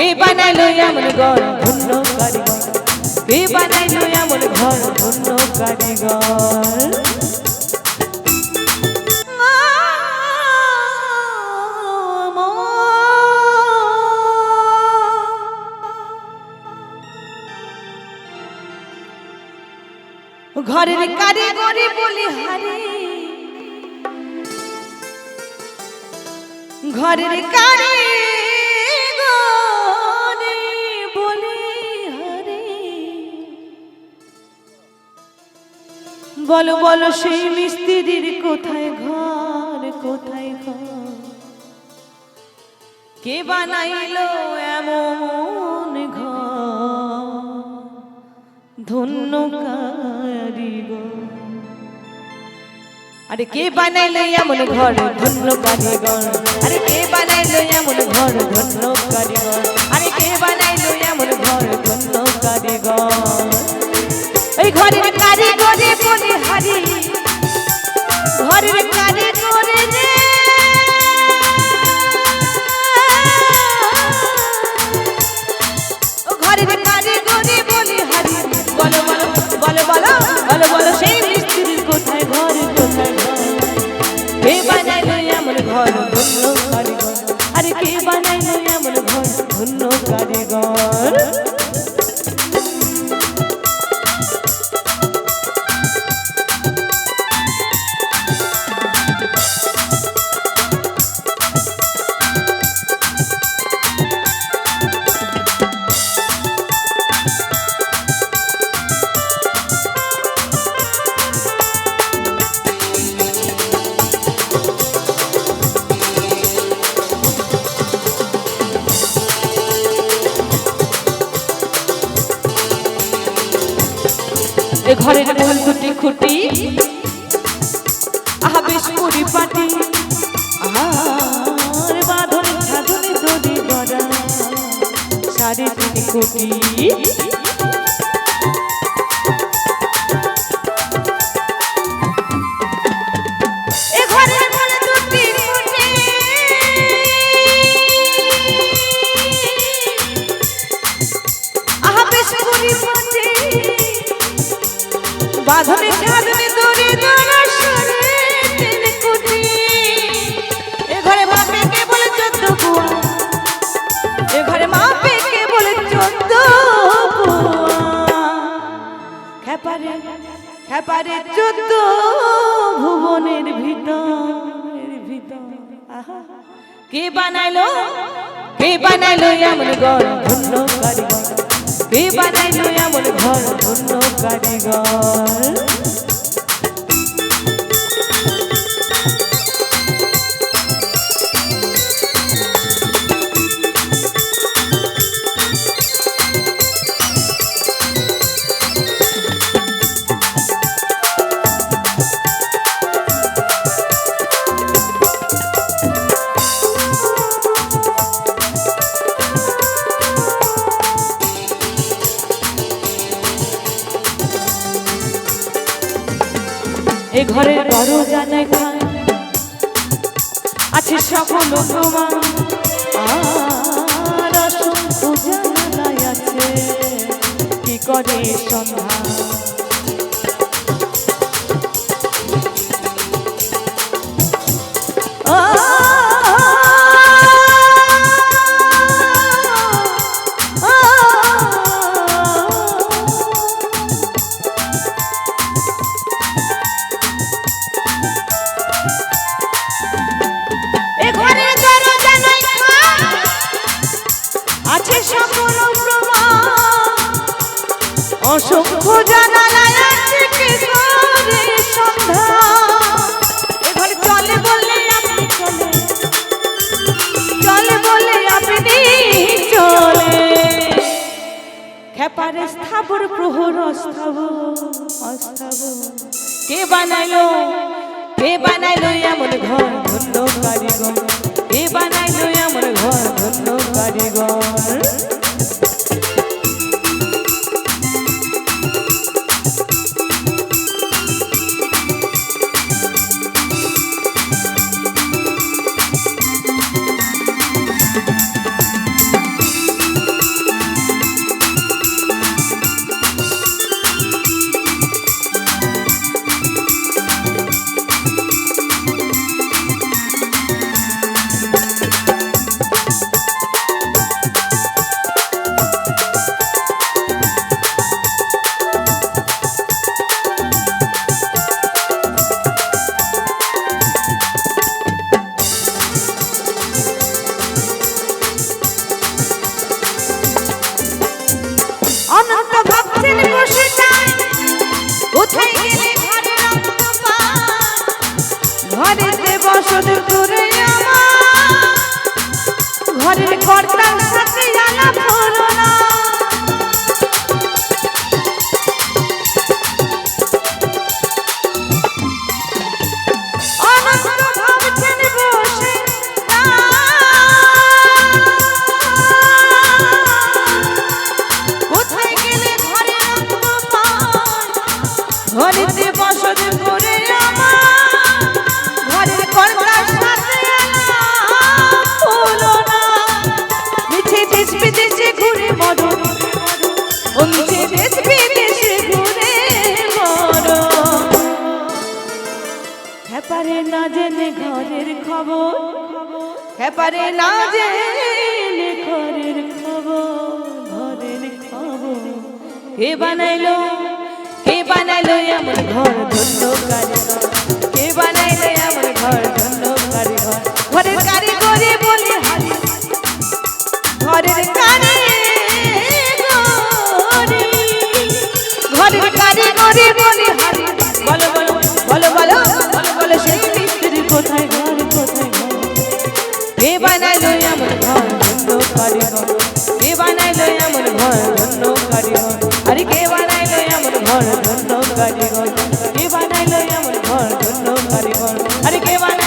কে বানাইলো এমন ঘর ধন্য কারিগর। কে বানাইলো এমন ঘর ধন্য কারিগর। ঘরের কারিগরি বলি ঘরের বলো বলো, সেই মিস্ত্রির কোথায় ঘর কোথায় ঘর? কে বানাইলো এমন ঘর? ধন্য আরে কে বানাইলো এমন ঘর, ধন্য কারিগর? আরে কে বানাইলো এমন ঘর, ধন্য কারিগর? আরে কে বানাইলো এমন ঘর, ধন্য কারিগর? এই ঘরের কারিগরে বলি হারি। ঘরের কারিগরে রে ঘরের কারিগরে বলি হারি। বলো বলো বলো বলো বলো বলো, সেই মিস্ত্রির কোথায় ঘর, কোথায় কে বানাইলো এমন ঘর, ধন্য কারিগর? আরে কে বানাইলো এমন ঘর, ধন্য কারিগর? এ ঘরের মূল দুটি খুঁটি। আহা বেশ পরিপাটি আর বাঁধনে সাড়ে তিন কোটি খেপারে চোদ্দ ভুবনের ভিতর। ভিতর কে বানাইলো? কে বানাইলো এমন ঘর? ধন্য কারিগর। কে বানাইলো এমন ঘর? ধন্য কারিগর। এ ঘরের বড় জানাই আছে সকল প্রমাণ। আর অসংখ্য জানাই আছে। কি করে সন্ধান? এ অসংখ্য জানালায় আছে কি করে চলে খেপারে স্থাবর প্রহর অস্থাবর অস্থাবর কে বানাইলো? কে বানাইলো এমন ঘর ধন্য কারিগর? কে বানাইলো এমন ঘর ধন্য কারিগর? ঘরের কর্তার সাথে আলাপ হলো ঘরের খবর। হেপারে না জেনে ঘরের খবর ঘরের খবর। কে বানাইলো? কে বানাইলো এমন ঘর ধন্য কারিগর কারিগর কে বানাইলো এমন ঘর ধন্য কারিগর আরে কে বানাইলো এমন ঘর ধন্য কারিগর কে বানাইলো এমন ঘর ধন্য কারিগর আরে কে বানাইলো